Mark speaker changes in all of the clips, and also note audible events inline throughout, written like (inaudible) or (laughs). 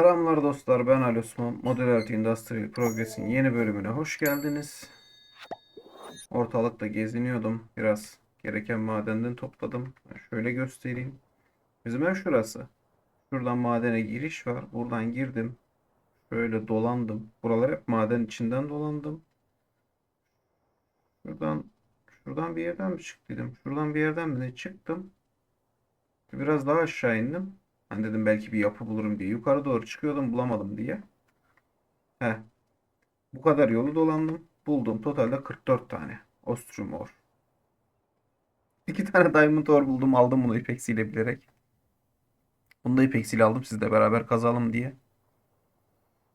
Speaker 1: Selamlar dostlar ben Ali Osman. Modularity Industrial Progress'in yeni bölümüne hoş geldiniz. Ortalıkta geziniyordum. Biraz gereken madenden topladım. Şöyle göstereyim. Bizim ev şurası. Şuradan madene giriş var. Buradan girdim. Şöyle dolandım. Buralar hep maden içinden dolandım. Şuradan şuradan bir yerden mi çıktıydım? Şuradan bir yerden mi çıktım? Biraz daha aşağı indim. Hani dedim belki bir yapı bulurum diye. Yukarı doğru çıkıyordum bulamadım diye. He. Bu kadar yolu dolandım. Buldum. Totalde 44 tane. Ostrum ore. İki tane diamond ore buldum. Aldım bunu ipeksiyle bilerek. Bunu da ipeksiyle aldım. Sizle beraber kazalım diye.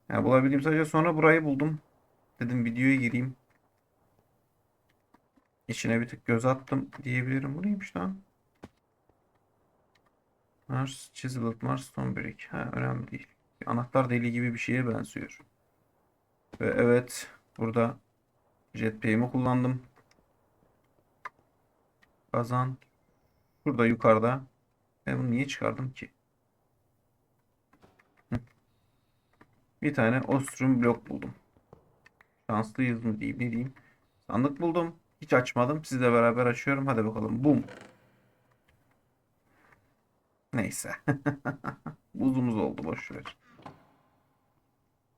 Speaker 1: Yani bulabildiğim sadece sonra burayı buldum. Dedim videoya gireyim. İçine bir tık göz attım diyebilirim. Bu neymiş lan? Mars Chiseled Mars Stone Brick. Ha, önemli değil. Bir anahtar deliği gibi bir şeye benziyor. Ve evet burada jetpack'imi kullandım. Kazan. Burada yukarıda. Ben bunu niye çıkardım ki? Bir tane Ostrum blok buldum. Şanslıyız mı diyeyim ne diyeyim. Sandık buldum. Hiç açmadım. Sizle beraber açıyorum. Hadi bakalım. Bum. Neyse. (laughs) Buzumuz oldu boş ver.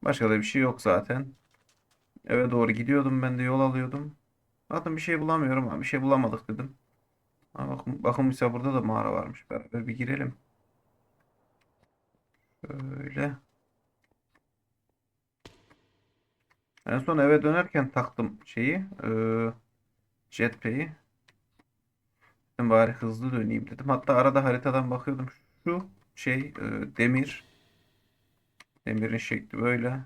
Speaker 1: Başka da bir şey yok zaten. Eve doğru gidiyordum ben de yol alıyordum. Zaten bir şey bulamıyorum ama bir şey bulamadık dedim. Bakın, bakın ise burada da mağara varmış. Beraber bir girelim. Şöyle. En son eve dönerken taktım şeyi. E, jetpack'i. Bari hızlı döneyim dedim. Hatta arada haritadan bakıyordum. Şu şey e, demir. Demirin şekli böyle.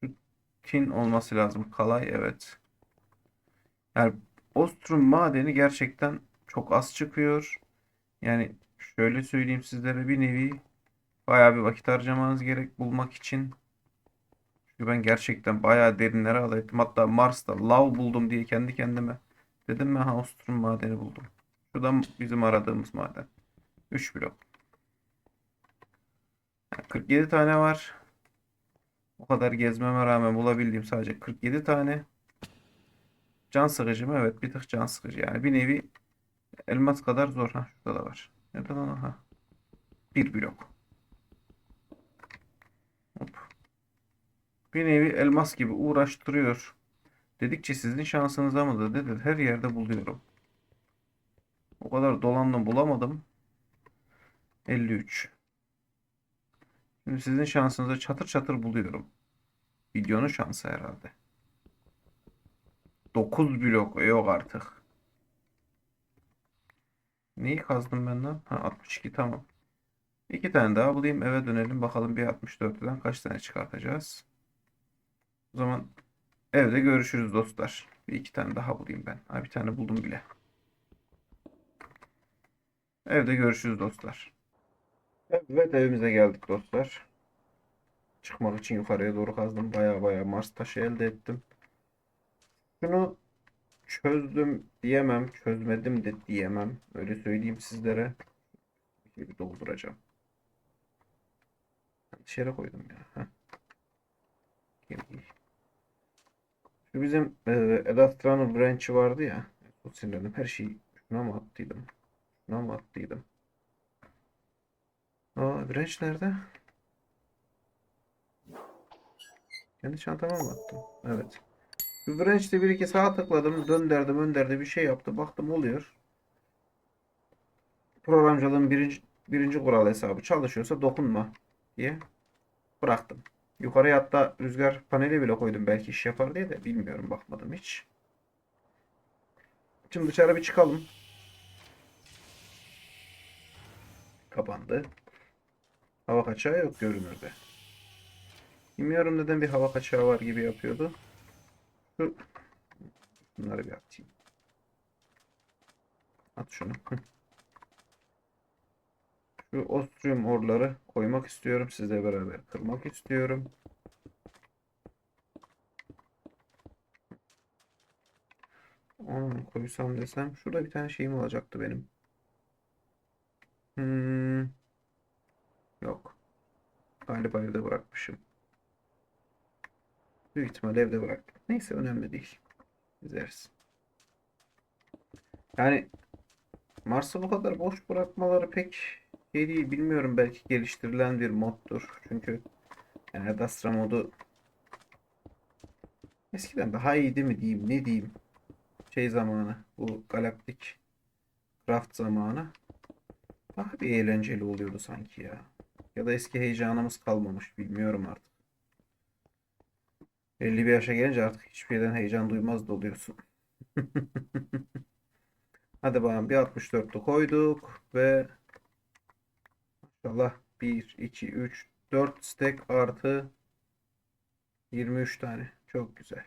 Speaker 1: Şu tin olması lazım. Kalay evet. Yani Ostrum madeni gerçekten çok az çıkıyor. Yani şöyle söyleyeyim sizlere bir nevi bayağı bir vakit harcamanız gerek bulmak için. Çünkü ben gerçekten bayağı derinlere alaydım. Hatta Mars'ta lav buldum diye kendi kendime dedim ben Ostrum madeni buldum. Şuradan bizim aradığımız maden. 3 blok. Yani 47 tane var. O kadar gezmeme rağmen bulabildiğim sadece 47 tane. Can sıkıcı mı? Evet bir tık can sıkıcı. Yani bir nevi elmas kadar zor. Ha şurada da var. Nerede lan o? ha? Bir blok. Hop. Bir nevi elmas gibi uğraştırıyor. Dedikçe sizin şansınıza mı da dedi. Her yerde buluyorum. O kadar dolandım bulamadım. 53. Şimdi sizin şansınıza çatır çatır buluyorum. Videonun şansı herhalde. 9 blok yok artık. Neyi kazdım ben lan? Ha 62 tamam. İki tane daha bulayım eve dönelim bakalım bir 64'ten kaç tane çıkartacağız. O zaman evde görüşürüz dostlar. Bir iki tane daha bulayım ben. Ha bir tane buldum bile. Evde görüşürüz dostlar. Evet evimize geldik dostlar. Çıkmak için yukarıya doğru kazdım. Baya baya Mars taşı elde ettim. Şunu çözdüm diyemem. Çözmedim de diyemem. Öyle söyleyeyim sizlere. Bir bir dolduracağım. Dışarı koydum ya. Şu bizim e, Adastranal branch'ı vardı ya. Çok sinirlendim. Her şeyi şuna mı attıydım? Şuna mı attıydım? Aa branch nerede? Kendi çantama mı attım? Evet. Branch'te bir iki sağa tıkladım. Dönderdim önderdi bir şey yaptı. Baktım oluyor. Programcılığın birinci, birinci kural hesabı çalışıyorsa dokunma diye bıraktım. Yukarıya hatta rüzgar paneli bile koydum belki iş yapar diye de bilmiyorum bakmadım hiç. Şimdi dışarı bir çıkalım. Kapandı. Hava kaçağı yok görünürde. Bilmiyorum neden bir hava kaçağı var gibi yapıyordu. Şu bunları bir atayım. At şunu. Şu ostrium orları koymak istiyorum. Sizle beraber kırmak istiyorum. Onu koysam desem. Şurada bir tane şeyim olacaktı benim. Hmm. Yok. Galiba evde bırakmışım. Büyük ihtimal evde bıraktım. Neyse önemli değil. İzleriz. Yani Mars'ı bu kadar boş bırakmaları pek şey değil. Bilmiyorum belki geliştirilen bir moddur. Çünkü yani Ad Astra modu eskiden daha iyiydi mi diyeyim ne diyeyim. Şey zamanı bu galaktik craft zamanı daha bir eğlenceli oluyordu sanki ya. Ya da eski heyecanımız kalmamış bilmiyorum artık. 50 bir yaşa gelince artık hiçbir şeyden heyecan duymaz da oluyorsun. (laughs) Hadi bakalım bir 64'lü koyduk ve maşallah 1, 2, 3, 4 stack artı 23 tane. Çok güzel.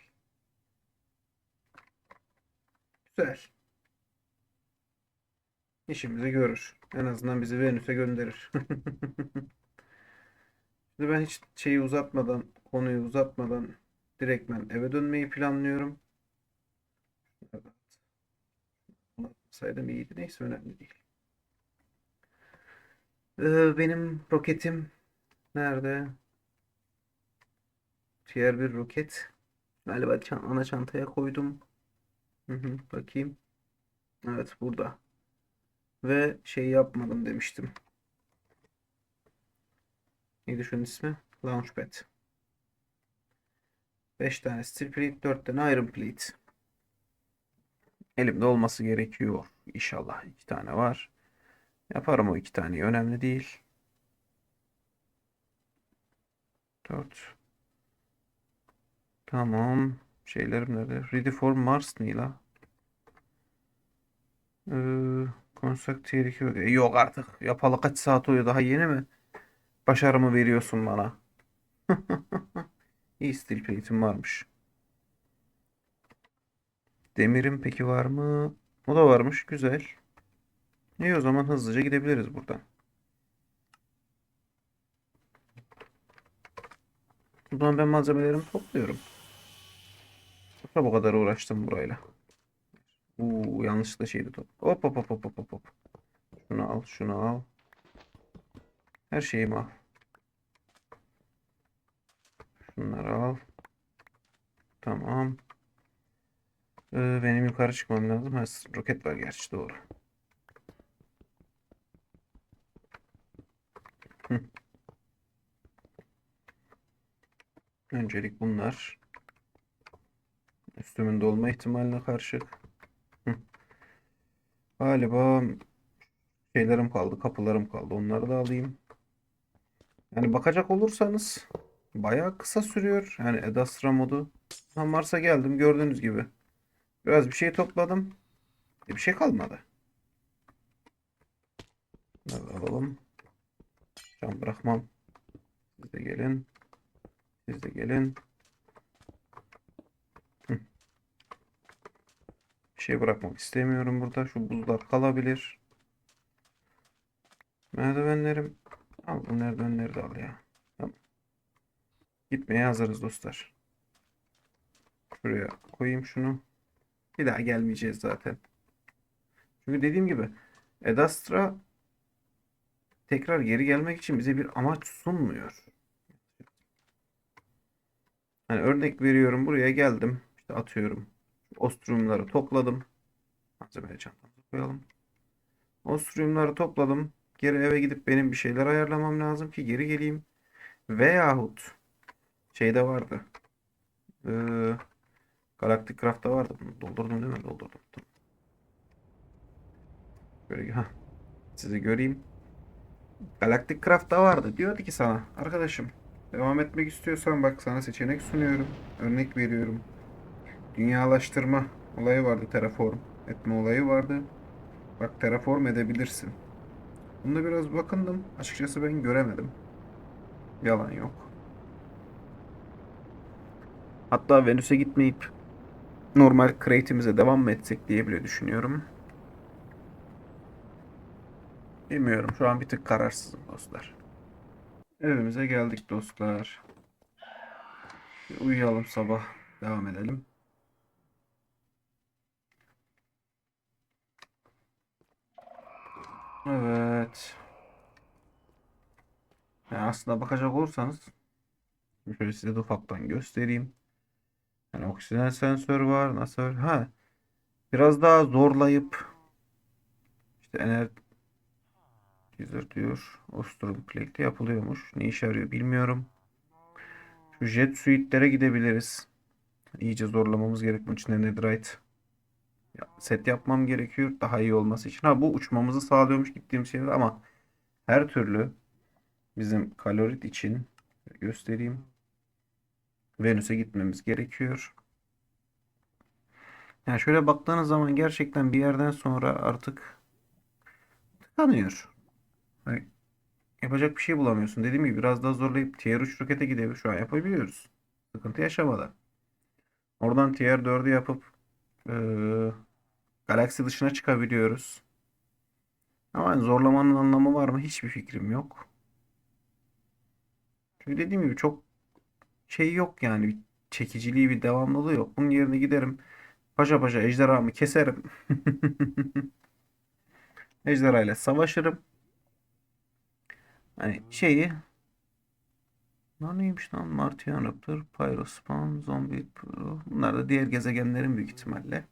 Speaker 1: Güzel. İşimizi görür. En azından bizi Venüs'e gönderir. (laughs) Şimdi ben hiç şeyi uzatmadan, konuyu uzatmadan direktmen eve dönmeyi planlıyorum. Evet. Saydım iyiydi. Neyse önemli değil. Ee, benim roketim nerede? Diğer bir roket. Galiba ana çantaya koydum. Hı hı, bakayım. Evet burada. Ve şey yapmadım demiştim. Neydi şunun ismi? Launchpad. 5 tane steel plate, 4 tane iron plate. Elimde olması gerekiyor. İnşallah iki tane var. Yaparım o iki taneyi. Önemli değil. 4. Tamam. Şeylerim nerede? Ready for Mars ne la? Ee, Construct Tier 2. E, Yok artık. Yapalı kaç saat oluyor? Daha yeni mi? Başarımı veriyorsun bana. (laughs) İyi steel plate'im varmış. Demirim peki var mı? O da varmış. Güzel. İyi o zaman hızlıca gidebiliriz buradan. Zaman ben malzemelerimi topluyorum. Sonra bu kadar uğraştım burayla. Uuu yanlışlıkla şeydi top. Hop hop hop hop hop hop. Şunu al, şunu al. Her şeyimi al. Şunları al. Tamam. Ee, benim yukarı çıkmam lazım. Ha, roket var gerçi doğru. Öncelik bunlar. Üstümün dolma ihtimaline karşı. Galiba şeylerim kaldı, kapılarım kaldı. Onları da alayım. Yani bakacak olursanız bayağı kısa sürüyor. Yani Ad Astra modu. Ha, Mars'a geldim gördüğünüz gibi. Biraz bir şey topladım. E, Bir şey kalmadı. Bunları alalım. Can bırakmam. Siz de gelin. Siz de gelin. Bir şey bırakmak istemiyorum burada. Şu buzlar kalabilir. Merdivenlerim. Al bu merdivenleri de al ya. Gitmeye hazırız dostlar. Şuraya koyayım şunu. Bir daha gelmeyeceğiz zaten. Çünkü dediğim gibi Ad Astra tekrar geri gelmek için bize bir amaç sunmuyor. Hani örnek veriyorum buraya geldim. İşte atıyorum. Ostrumları topladım. Malzemeleri çantamıza koyalım. Ostrumları topladım. Geri eve gidip benim bir şeyler ayarlamam lazım ki geri geleyim. Veyahut şeyde vardı. Ee, Galactic Craft'ta vardı. Bunu doldurdum değil mi? Doldurdum. Tamam. Böyle ha. Sizi göreyim. Galactic Craft'ta vardı. Diyordu ki sana arkadaşım devam etmek istiyorsan bak sana seçenek sunuyorum. Örnek veriyorum. Dünyalaştırma olayı vardı. Terraform etme olayı vardı. Bak terraform edebilirsin. Bunda biraz bakındım. Açıkçası ben göremedim. Yalan yok. Hatta Venüs'e gitmeyip normal crate'imize devam mı etsek diye bile düşünüyorum. Bilmiyorum. Şu an bir tık kararsızım dostlar. Evimize geldik dostlar. Bir uyuyalım sabah. Devam edelim. Evet. Yani aslında bakacak olursanız şöyle size de ufaktan göstereyim. Yani oksijen sensör var. Nasıl? Ha. Biraz daha zorlayıp işte energizer diyor. Ostrom Plate'de yapılıyormuş. Ne işe yarıyor bilmiyorum. Şu jet suite'lere gidebiliriz. İyice zorlamamız gerek. Bunun için netherite set yapmam gerekiyor. Daha iyi olması için. Ha bu uçmamızı sağlıyormuş gittiğim şeyler ama her türlü bizim kalorit için göstereyim. Venüs'e gitmemiz gerekiyor. Yani şöyle baktığınız zaman gerçekten bir yerden sonra artık tıkanıyor. Hani yapacak bir şey bulamıyorsun. Dediğim gibi biraz daha zorlayıp Tier 3 rokete gidebilir. Şu an yapabiliyoruz. Sıkıntı yaşamadan. Oradan Tier 4'ü yapıp eee galaksi dışına çıkabiliyoruz. Ama zorlamanın anlamı var mı? Hiçbir fikrim yok. Çünkü dediğim gibi çok şey yok yani. Bir çekiciliği, bir devamlılığı yok. Bunun yerine giderim. Paşa paşa ejderhamı keserim. (laughs) Ejderha ile savaşırım. Hani şeyi Bunlar neymiş lan? Martian Raptor, Pyrospam, Zombie Pro. Bunlar da diğer gezegenlerin büyük ihtimalle.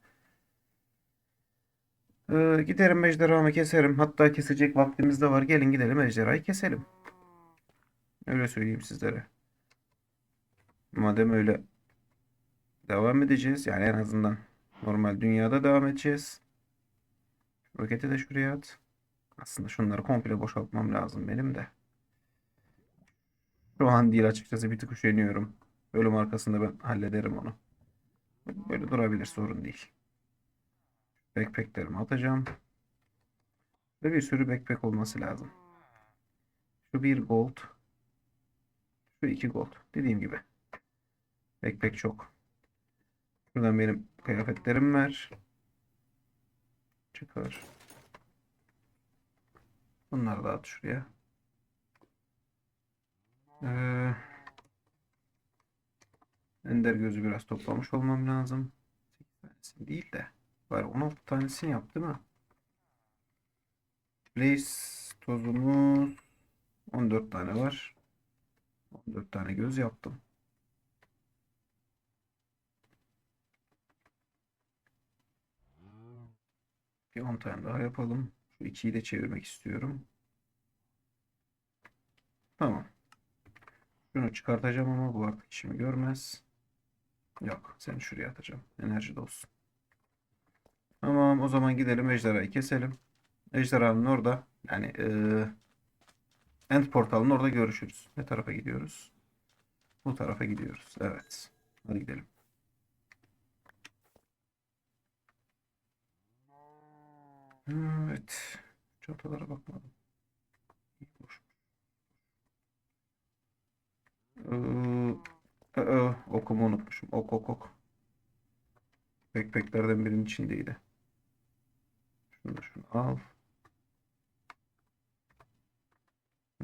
Speaker 1: Ee, giderim ejderhamı keserim. Hatta kesecek vaktimiz de var. Gelin gidelim ejderhayı keselim. Öyle söyleyeyim sizlere. Madem öyle devam edeceğiz. Yani en azından normal dünyada devam edeceğiz. Roketi de şuraya at. Aslında şunları komple boşaltmam lazım benim de. Şu an değil açıkçası bir tık üşeniyorum. Bölüm arkasında ben hallederim onu. Böyle durabilir sorun değil. Backpacklerimi atacağım. Ve bir sürü backpack olması lazım. Şu bir gold. Şu iki gold. Dediğim gibi. Backpack çok. Şuradan benim kıyafetlerim var. Çıkar. Bunları da at şuraya. Ee, Ender gözü biraz toplamış olmam lazım. 8 tanesi değil de. Var 16 tanesini yap değil mi? Tozumuz 14 tane var. 14 tane göz yaptım. Bir 10 tane daha yapalım. Şu ikiyi de çevirmek istiyorum. Tamam. Şunu çıkartacağım ama bu artık işimi görmez. Yok, seni şuraya atacağım. Enerji de olsun. Tamam, o zaman gidelim ejderhayı keselim. Ejderhanın orada, yani eee End portalının orada görüşürüz. Ne tarafa gidiyoruz? Bu tarafa gidiyoruz. Evet. Hadi gidelim. Evet. Çantalara bakmadım. Ee, aa, okumu unutmuşum. Ok ok ok. Backpacklerden birinin içindeydi. Şunu şunu al.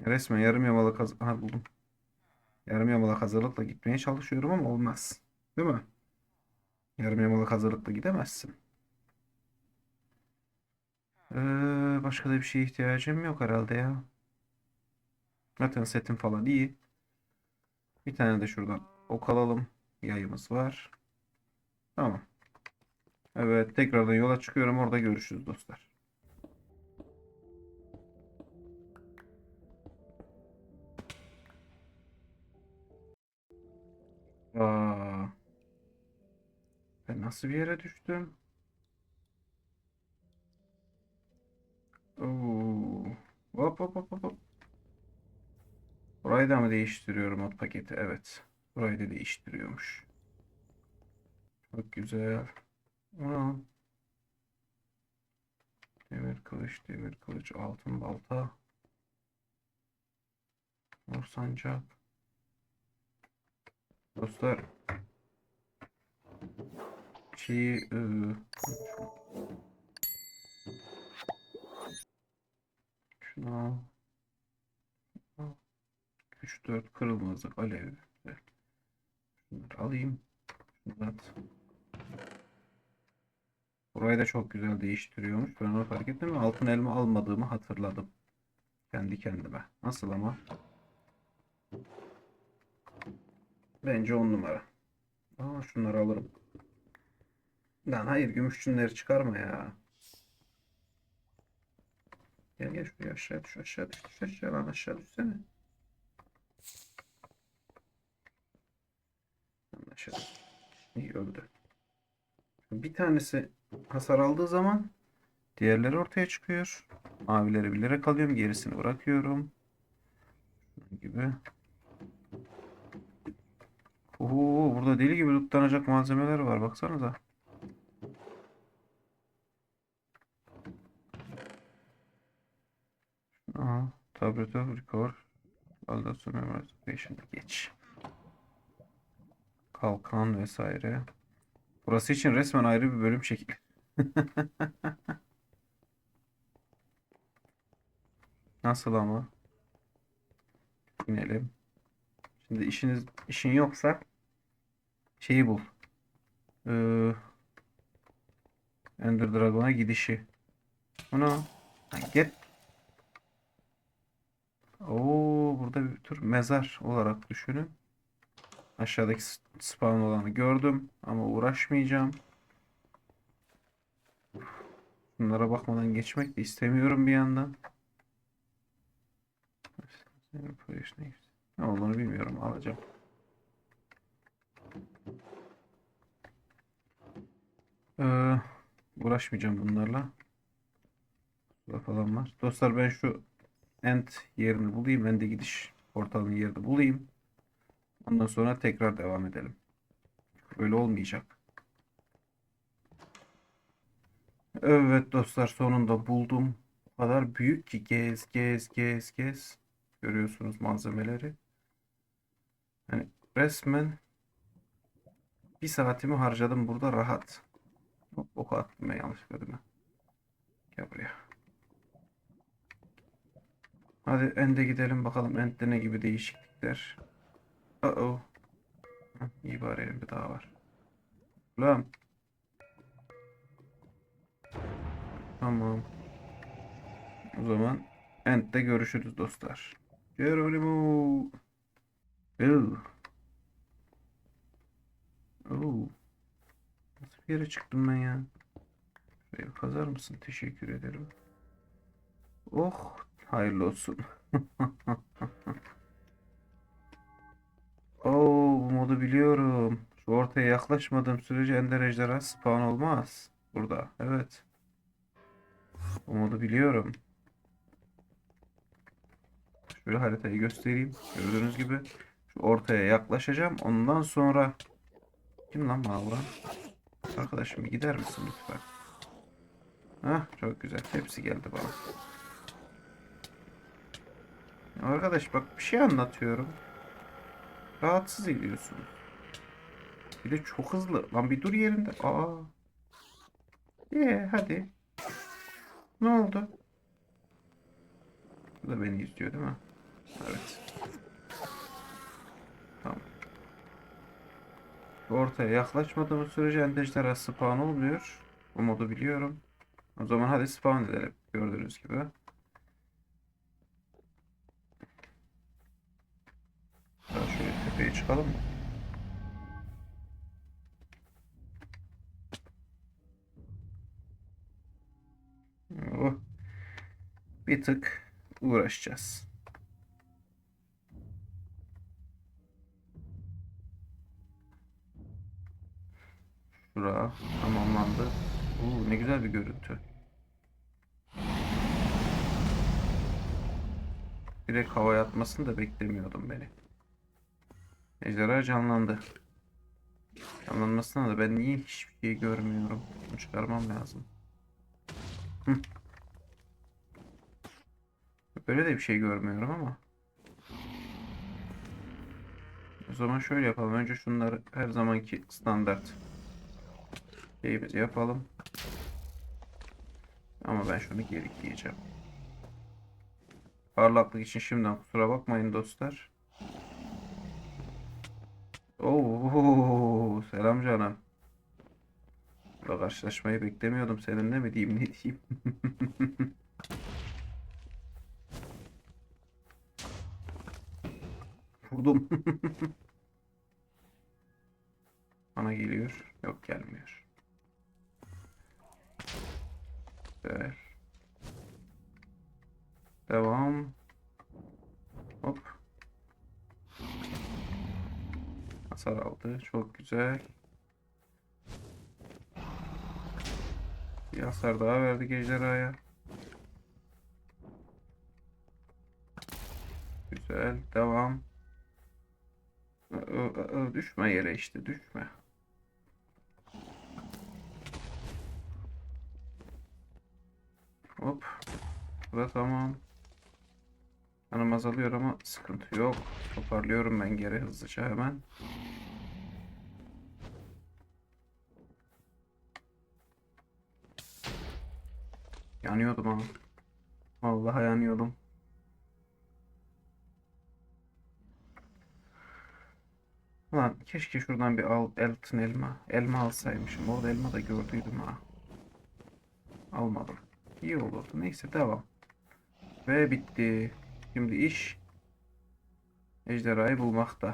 Speaker 1: Resmen yarım yamalak haz Aha, buldum. Yarım yamalak hazırlıkla gitmeye çalışıyorum ama olmaz. Değil mi? Yarım yamalak hazırlıkla gidemezsin. Ee, başka da bir şeye ihtiyacım yok herhalde ya. Zaten setim falan iyi. Bir tane de şuradan ok alalım. Yayımız var. Tamam. Evet, tekrardan yola çıkıyorum. Orada görüşürüz dostlar. Aa, ben nasıl bir yere düştüm? Oo. Hop hop hop hop. Burayı da mı değiştiriyorum mod paketi? Evet. Burayı da değiştiriyormuş. Çok güzel. Aa. Demir kılıç, demir kılıç, altın balta. Mor sancak. Dostlar. Şeyi ıı, şunu al. Al. 3-4 kırılmazlık alev. Şunları alayım. Şunu at. Burayı da çok güzel değiştiriyormuş. Ben onu fark ettim altın elma almadığımı hatırladım. Kendi kendime. Nasıl ama? Bence on numara. Aa şunları alırım. Lan hayır gümüşçünleri çıkarma ya. Gel gel şuraya aşağı düş aşağı düş düş aşağı lan aşağı düşsene. Lan aşağı. İyi öldü. Bir tanesi hasar aldığı zaman diğerleri ortaya çıkıyor. Mavileri bilerek alıyorum. Gerisini bırakıyorum. Şunun gibi. Oo, burada deli gibi lootlanacak malzemeler var. Baksanıza. Aha, tablet of record. Validasyon memorization geç. Kalkan vesaire. Burası için resmen ayrı bir bölüm çekildi. (laughs) Nasıl ama? İnelim. Şimdi işiniz işin yoksa şeyi bul. Ee, Ender Dragon'a gidişi. Ana. Get. Oo, burada bir tür mezar olarak düşünün. Aşağıdaki spawn olanı gördüm ama uğraşmayacağım. Bunlara bakmadan geçmek de istemiyorum bir yandan. Ne olduğunu bilmiyorum. Alacağım. Ee, uğraşmayacağım bunlarla. Burada falan var. Dostlar ben şu end yerini bulayım. End'e gidiş portalının yerini bulayım. Ondan sonra tekrar devam edelim. Böyle olmayacak. Evet dostlar sonunda buldum. O kadar büyük ki gez gez gez gez. Görüyorsunuz malzemeleri. Hani resmen bir saatimi harcadım burada rahat. Hop, oku attım ben yanlışlıkla değil mi? Gel buraya. Hadi End'e gidelim bakalım End'de ne gibi değişiklikler. Uh-oh. Heh, İyi bari elimde daha var. Ulan. Tamam. O zaman End'de görüşürüz dostlar. Geronimo. Oh. Oh. Nasıl bir yere çıktım ben ya? Şuraya kazar mısın? Teşekkür ederim. Oh, hayırlı olsun. (laughs) Oo, bu modu biliyorum. Şu ortaya yaklaşmadığım sürece ender ejderha spawn olmaz. Burada. Evet. Bu modu biliyorum. Şöyle haritayı göstereyim. Gördüğünüz gibi şu ortaya yaklaşacağım. Ondan sonra kim lan bana vuran? Arkadaşım gider misin lütfen? Hah çok güzel. Hepsi geldi bana. Arkadaş bak bir şey anlatıyorum. Rahatsız ediyorsunuz. Bir de çok hızlı. Lan bir dur yerinde. Aa. Ee hadi. Ne oldu? Bu da beni izliyor değil mi? Evet. Tamam. Ortaya yaklaşmadığımız sürece endeşler spawn olmuyor. Bu modu biliyorum. O zaman hadi spawn edelim. Gördüğünüz gibi. Daha tepeye çıkalım mı? Oh. Bir tık uğraşacağız. Şura tamamlandı. Oo, ne güzel bir görüntü. Direkt havaya atmasını da beklemiyordum beni. Ejderha canlandı. Canlanmasına da ben niye hiçbir şey görmüyorum? Bunu çıkarmam lazım. Böyle de bir şey görmüyorum ama. O zaman şöyle yapalım. Önce şunları her zamanki standart şeyimizi yapalım. Ama ben şunu geri giyeceğim. Parlaklık için şimdiden kusura bakmayın dostlar. Oo, selam canım. Burada karşılaşmayı beklemiyordum seninle mi diyeyim ne diyeyim. (laughs) Vurdum. (laughs) bana geliyor. Yok gelmiyor. Güzel. Devam. Hasar aldı. Çok güzel. Bir hasar daha verdik ejderhaya. Güzel. Devam. Düşme yere işte düşme. Hop. Bu da tamam. Canım azalıyor ama sıkıntı yok. Toparlıyorum ben geri hızlıca hemen. Yanıyordum ama. Vallahi yanıyordum. Ulan keşke şuradan bir al, altın elma. Elma alsaymışım. Orada elma da gördüydüm ha. Almadım. İyi olurdu. Neyse devam. Ve bitti. Şimdi iş ejderhayı bulmakta.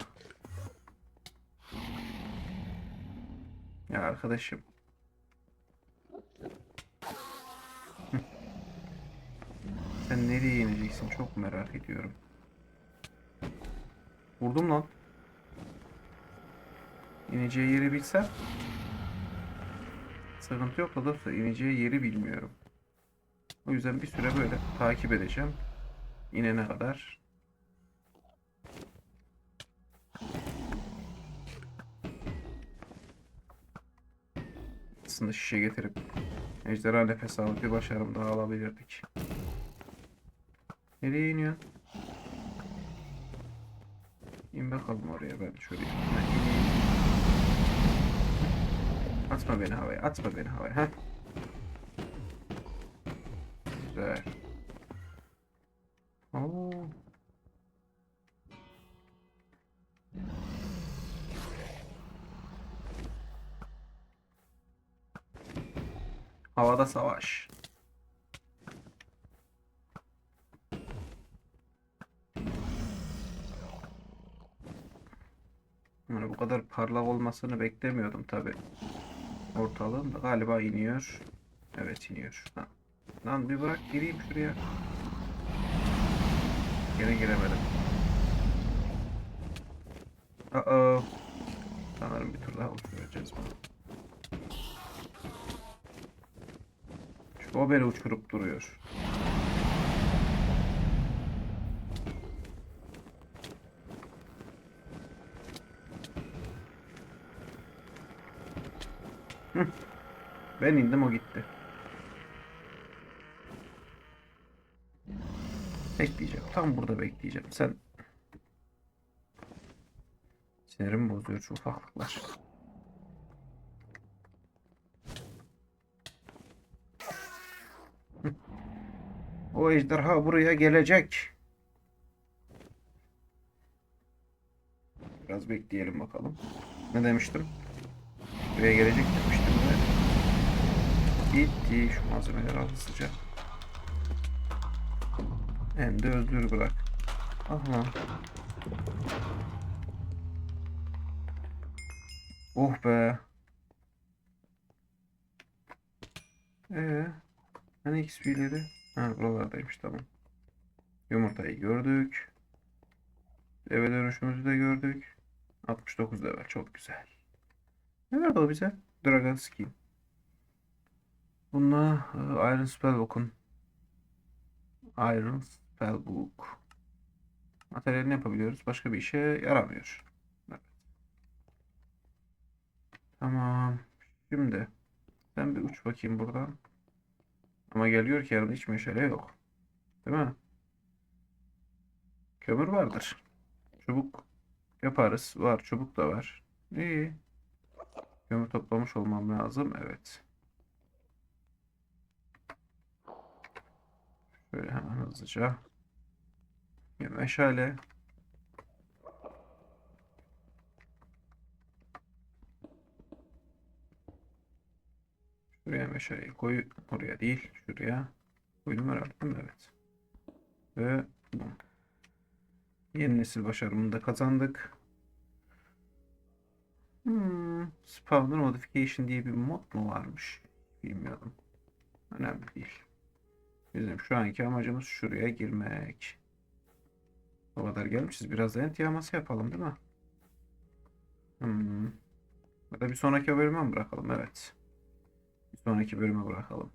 Speaker 1: Ya arkadaşım. Sen nereye ineceksin? Çok merak ediyorum. Vurdum lan. İneceği yeri bilsem. Sıkıntı yok da dostlar ineceği yeri bilmiyorum. O yüzden bir süre böyle takip edeceğim. İnene kadar. Aslında şişe getirip ejderha nefes alıp bir başarım daha alabilirdik. Nereye iniyor? İn bakalım oraya ben şöyle Ben. Atma beni havaya, atma beni havaya. Heh. Güzel. Oo. Havada savaş. Kadar parlak olmasını beklemiyordum tabi. Ortalığın galiba iniyor. Evet iniyor. Lan, lan bir bırak gireyim şuraya. Gene giremedim. Aa. Sanırım bir tur daha uçuracağız bunu. Şu o beni uçurup duruyor. Ben indim o gitti. Bekleyeceğim. Tam burada bekleyeceğim. Sen sinirimi bozuyor şu ufaklıklar. (laughs) O ejderha buraya gelecek. Biraz bekleyelim bakalım. Ne demiştim? Buraya gelecek de. Gitti. Şu malzemeleri al hızlıca. Hem de özgür bırak. Aha. Oh be. Ee, hani XP'leri? Ha buralardaymış tamam. Yumurtayı gördük. Eve dönüşümüzü de gördük. 69 level çok güzel. Ne verdi o bize? Dragon Skin. Bununla e, Iron Spellbook'un Iron Spellbook. Materyalini yapabiliyoruz. Başka bir işe yaramıyor. Evet. Tamam. Şimdi ben bir uç bakayım buradan. Ama geliyor ki yanımda hiç meşale yok. Değil mi? Kömür vardır. Çubuk yaparız. Var. Çubuk da var. İyi. Kömür toplamış olmam lazım. Evet. Şöyle hemen hızlıca. Bir meşale. Şuraya meşaleyi koy. Oraya değil. Şuraya. Koydum herhalde değil mi? Evet. Ve bu. Yeni nesil başarımını da kazandık. Hmm, Spawner Modification diye bir mod mu varmış? Bilmiyorum. Önemli değil. Bizim şu anki amacımız şuraya girmek. O kadar gelmişiz. Biraz da ent yağması yapalım değil mi? Hmm. Ya da bir sonraki bölüme bırakalım? Evet. Bir sonraki bölüme bırakalım.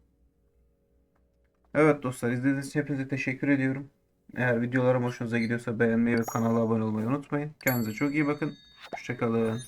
Speaker 1: Evet dostlar izlediğiniz için hepinize teşekkür ediyorum. Eğer videolarım hoşunuza gidiyorsa beğenmeyi ve kanala abone olmayı unutmayın. Kendinize çok iyi bakın. Hoşçakalın.